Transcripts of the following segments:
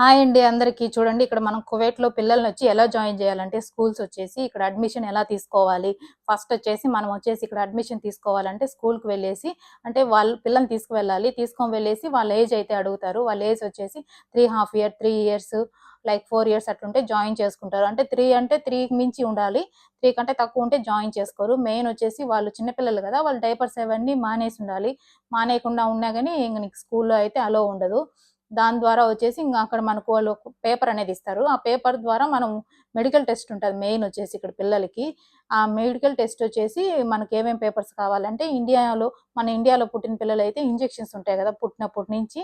Hi అండి అందరికీ. చూడండి ఇక్కడ మనం కువైట్లో పిల్లల్ని వచ్చి ఎలా జాయిన్ చేయాలంటే స్కూల్స్ వచ్చేసి ఇక్కడ అడ్మిషన్ ఎలా తీసుకోవాలి. ఫస్ట్ వచ్చేసి మనం వచ్చేసి ఇక్కడ అడ్మిషన్ తీసుకోవాలంటే స్కూల్కి వెళ్ళేసి అంటే వాళ్ళు పిల్లల్ని తీసుకువెళ్ళాలి. తీసుకొని వెళ్ళేసి వాళ్ళ ఏజ్ అయితే అడుగుతారు. వాళ్ళ ఏజ్ వచ్చేసి three half year three years like four years అట్లుంటే జాయిన్ చేసుకుంటారు. అంటే త్రీ అంటే త్రీకి మించి ఉండాలి. త్రీ కంటే తక్కువ ఉంటే జాయిన్ చేసుకోరు. మెయిన్ వచ్చేసి వాళ్ళు చిన్నపిల్లలు కదా వాళ్ళు డైపర్స్ అవన్నీ మానేసి ఉండాలి. మానేయకుండా ఉన్నా కానీ ఇంక నీకు స్కూల్లో అయితే అలో ఉండదు. దాని ద్వారా వచ్చేసి ఇంకా అక్కడ మనకు వాళ్ళు పేపర్ అనేది ఇస్తారు. ఆ పేపర్ ద్వారా మనం మెడికల్ టెస్ట్ ఉంటుంది మెయిన్ వచ్చేసి ఇక్కడ పిల్లలకి. ఆ మెడికల్ టెస్ట్ వచ్చేసి మనకి ఏమేమి పేపర్స్ కావాలంటే ఇండియాలో మన ఇండియాలో పుట్టిన పిల్లలు అయితే ఇంజెక్షన్స్ ఉంటాయి కదా పుట్టినప్పటి నుంచి.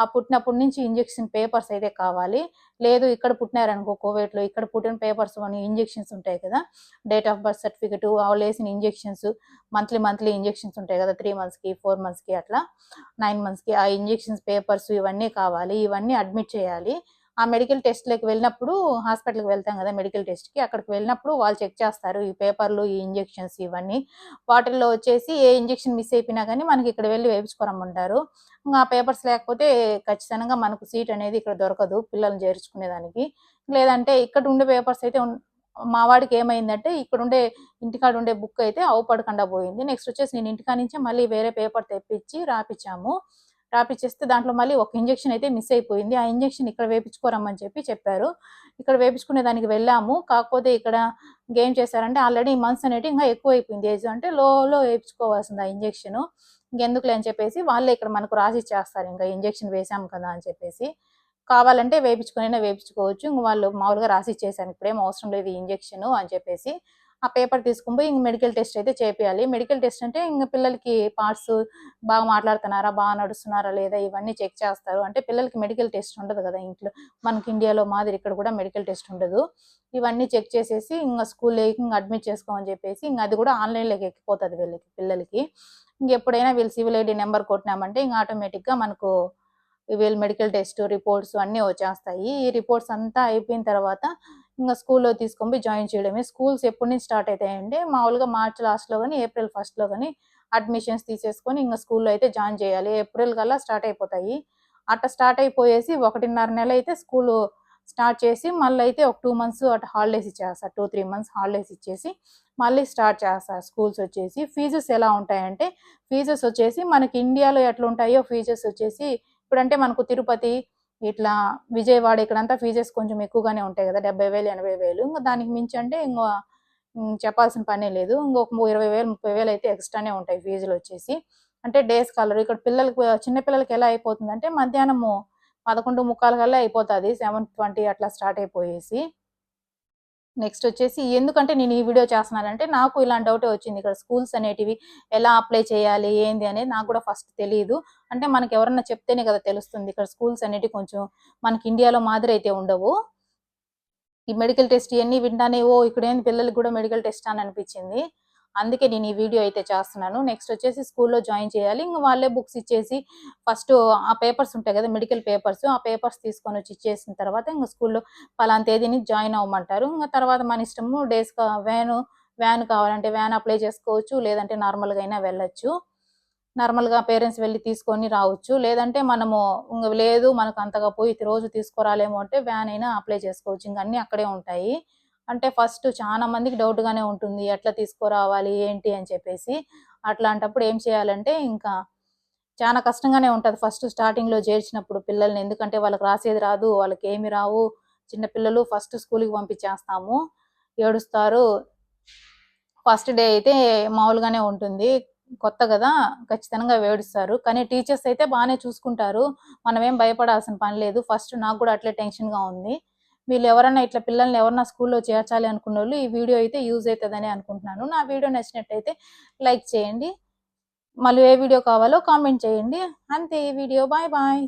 ఆ పుట్టినప్పటి నుంచి ఇంజెక్షన్ పేపర్స్ అయితే కావాలి. లేదు ఇక్కడ పుట్టినారనుకో కోవిడ్లో ఇక్కడ పుట్టిన పేపర్స్ అని ఇంజెక్షన్స్ ఉంటాయి కదా. డేట్ ఆఫ్ బర్త్ సర్టిఫికెట్ వాళ్ళు వేసిన ఇంజెక్షన్స్ మంత్లీ మంత్లీ ఇంజెక్షన్స్ ఉంటాయి కదా త్రీ మంత్స్కి ఫోర్ మంత్స్కి అట్లా నైన్ మంత్స్కి ఆ ఇంజెక్షన్స్ పేపర్స్ ఇవన్నీ కావాలి ఇవన్నీ అడ్మిట్ చేయాలి. ఆ మెడికల్ టెస్ట్లకు వెళ్ళినప్పుడు హాస్పిటల్కి వెళ్తాం కదా మెడికల్ టెస్ట్కి అక్కడికి వెళ్ళినప్పుడు వాళ్ళు చెక్ చేస్తారు ఈ పేపర్లు ఈ ఇంజెక్షన్స్ ఇవన్నీ. వాటిల్లో వచ్చేసి ఏ ఇంజెక్షన్ మిస్ అయిపోయినా కానీ మనకి ఇక్కడ వెళ్ళి వేయించుకోరమ్మంటారు ఆ పేపర్స్ లేకపోతే ఖచ్చితంగా మనకు సీట్ అనేది ఇక్కడ దొరకదు పిల్లల్ని చేర్చుకునేదానికి. లేదంటే ఇక్కడ ఉండే పేపర్స్ అయితే మా వాడికి ఏమైందంటే ఇక్కడ ఉండే ఇంటికాడ ఉండే బుక్ అయితే అవపడకుండా పోయింది. నెక్స్ట్ వచ్చేసి నేను ఇంటికాడ నుంచి మళ్ళీ వేరే పేపర్ తెప్పించి రాపిచ్చాము. రాపిచ్చేస్తే దాంట్లో మళ్ళీ ఒక ఇంజెక్షన్ అయితే మిస్ అయిపోయింది. ఆ ఇంజెక్షన్ ఇక్కడ వేపించుకోరమ్మని చెప్పి చెప్పారు. ఇక్కడ వేపించుకునే దానికి వెళ్ళాము. కాకపోతే ఇక్కడ గేమ్ చేశారంటే ఆల్రెడీ మంత్స్ అనేవి ఇంకా ఎక్కువ అయిపోయింది ఏజ్ అంటే లోలో వేపించుకోవాల్సింది ఆ ఇంజెక్షన్. ఇంకెందుకులే అని చెప్పేసి వాళ్ళే ఇక్కడ మనకు రాసి ఇచ్చేస్తారు. ఇంకా ఇంజెక్షన్ వేసాం కదా అని చెప్పేసి. కావాలంటే వేపించుకునైనా వేపించుకోవచ్చు. ఇంక వాళ్ళు మామూలుగా రాసి ఇచ్చేసాను ఇప్పుడేం అవసరం లేదు ఇంజెక్షన్ అని చెప్పేసి. ఆ పేపర్ తీసుకుని పోయి ఇంక మెడికల్ టెస్ట్ అయితే చేపియాలి. మెడికల్ టెస్ట్ అంటే ఇంక పిల్లలకి పార్ట్స్ బాగా మాట్లాడుతున్నారా బాగా నడుస్తున్నారా లేదా ఇవన్నీ చెక్ చేస్తారు. అంటే పిల్లలకి మెడికల్ టెస్ట్ ఉండదు కదా ఇంట్లో. మనకి ఇండియాలో మాదిరి ఇక్కడ కూడా మెడికల్ టెస్ట్ ఉండదు. ఇవన్నీ చెక్ చేసేసి ఇంకా స్కూల్లో ఇంకా అడ్మిట్ చేసుకోమని చెప్పేసి ఇంకా అది కూడా ఆన్లైన్లోకి ఎక్కిపోతుంది వీళ్ళకి పిల్లలకి. ఇంక ఎప్పుడైనా వీళ్ళు సివిల్ ఐడి నెంబర్ కొట్టినామంటే ఇంకా ఆటోమేటిక్గా మనకు వీళ్ళు మెడికల్ టెస్ట్ రిపోర్ట్స్ అన్నీ వచ్చేస్తాయి. ఈ రిపోర్ట్స్ అంతా అయిపోయిన తర్వాత ఇంకా స్కూల్లో తీసుకొని పోయి జాయిన్ చేయడమే. స్కూల్స్ ఎప్పటి నుంచి స్టార్ట్ అవుతాయంటే మామూలుగా మార్చ్ లాస్ట్లో కానీ ఏప్రిల్ ఫస్ట్లో కానీ అడ్మిషన్స్ తీసేసుకొని ఇంకా స్కూల్లో అయితే జాయిన్ చేయాలి. ఏప్రిల్ కల్లా స్టార్ట్ అయిపోతాయి. అట్లా స్టార్ట్ అయిపోయేసి ఒకటిన్నర నెల అయితే స్కూల్ స్టార్ట్ చేసి మళ్ళీ అయితే ఒక టూ మంత్స్ అటు హాలిడేస్ ఇచ్చేస్తారు టూ త్రీ మంత్స్ హాలిడేస్ ఇచ్చేసి మళ్ళీ స్టార్ట్ చేస్తారు స్కూల్స్ వచ్చేసి ఫీజెస్ ఎలా ఉంటాయంటే ఫీజెస్ వచ్చేసి మనకి ఇండియాలో ఎట్లా ఉంటాయో ఫీజెస్ వచ్చేసి ఇప్పుడంటే మనకు తిరుపతి ఇట్లా విజయవాడ ఇక్కడంతా ఫీజెస్ కొంచెం ఎక్కువగానే ఉంటాయి కదా డెబ్బై వేలు ఎనభై వేలు. ఇంకా దానికి మించి అంటే ఇంకో చెప్పాల్సిన పనే లేదు. ఇంకొక ఇరవై వేలు ముప్పై వేలు అయితే ఎక్స్ట్రానే ఉంటాయి ఫీజులు వచ్చేసి. అంటే డేస్ స్కాలర్ ఇక్కడ పిల్లలకు చిన్న పిల్లలకి ఎలా అయిపోతుందంటే మధ్యాహ్నము పదకొండు ముక్కాల కల్లా అయిపోతుంది సెవెన్ ట్వంటీ అట్లా స్టార్ట్ అయిపోయేసి. నెక్స్ట్ వచ్చేసి ఎందుకంటే నేను ఈ వీడియో చేస్తున్నానంటే నాకు ఇలాంటి డౌటే వచ్చింది. ఇక్కడ స్కూల్స్ అనేటివి ఎలా అప్లై చేయాలి ఏంది అనేది నాకు కూడా ఫస్ట్ తెలియదు అంటే మనకి ఎవరన్నా చెప్తేనే కదా తెలుస్తుంది. ఇక్కడ స్కూల్స్ అనేటివి కొంచెం మనకి ఇండియాలో మాదిరి అయితే ఉండవు. ఈ మెడికల్ టెస్ట్ ఇవన్నీ వింటానే ఓ ఇక్కడ ఏంది పిల్లలకి కూడా మెడికల్ టెస్ట్ అని అనిపించింది. అందుకే నేను ఈ వీడియో అయితే చేస్తున్నాను. నెక్స్ట్ వచ్చేసి స్కూల్లో జాయిన్ చేయాలి. ఇంకా వాళ్ళే బుక్స్ ఇచ్చేసి ఫస్ట్ ఆ పేపర్స్ ఉంటాయి కదా మెడికల్ పేపర్స్ ఆ పేపర్స్ తీసుకొని వచ్చి ఇచ్చేసిన తర్వాత ఇంకా స్కూల్లో పలానా తేదీని జాయిన్ అవ్వమంటారు. ఇంకా తర్వాత మన ఇష్టము డేస్ వ్యాన్ వ్యాన్ కావాలంటే వ్యాన్ అప్లై చేసుకోవచ్చు. లేదంటే నార్మల్గా అయినా వెళ్ళొచ్చు. నార్మల్గా పేరెంట్స్ వెళ్ళి తీసుకొని రావచ్చు. లేదంటే మనము ఇంక లేదు మనకు అంతగా పోయి రోజు తీసుకురాలేమో అంటే వ్యాన్ అయినా అప్లై చేసుకోవచ్చు. ఇంక అన్నీ అక్కడే ఉంటాయి. అంటే ఫస్ట్ చాలా మందికి డౌట్గానే ఉంటుంది. ఎట్లా తీసుకురావాలి? ఏంటి? అని చెప్పేసి. అట్లాంటప్పుడు ఏం చేయాలంటే ఇంకా చాలా కష్టంగానే ఉంటుంది. ఫస్ట్ స్టార్టింగ్లో చేర్చినప్పుడు పిల్లల్ని. ఎందుకంటే వాళ్ళకి రాసేది రాదు. వాళ్ళకి ఏమి రావు. చిన్న పిల్లలు ఫస్ట్ స్కూల్కి పంపించేస్తాము. ఏడుస్తారు. ఫస్ట్ డే అయితే మామూలుగానే ఉంటుంది. కొత్త కదా? ఖచ్చితంగా వేడుస్తారు కానీ టీచర్స్ అయితే బాగానే చూసుకుంటారు. మనమేం భయపడాల్సిన పని లేదు. ఫస్ట్ నాకు కూడా అట్లే టెన్షన్గా ఉంది. వీళ్ళు ఎవరన్నా ఇట్లా పిల్లల్ని ఎవరన్నా స్కూల్లో చేర్చాలి అనుకున్న వాళ్ళు ఈ వీడియో అయితే యూజ్ అవుతుందని అనుకుంటున్నాను. నా వీడియో నచ్చినట్టయితే లైక్ చేయండి. మళ్ళీ ఏ వీడియో కావాలో కామెంట్ చేయండి. అంతే ఈ వీడియో. Bye bye.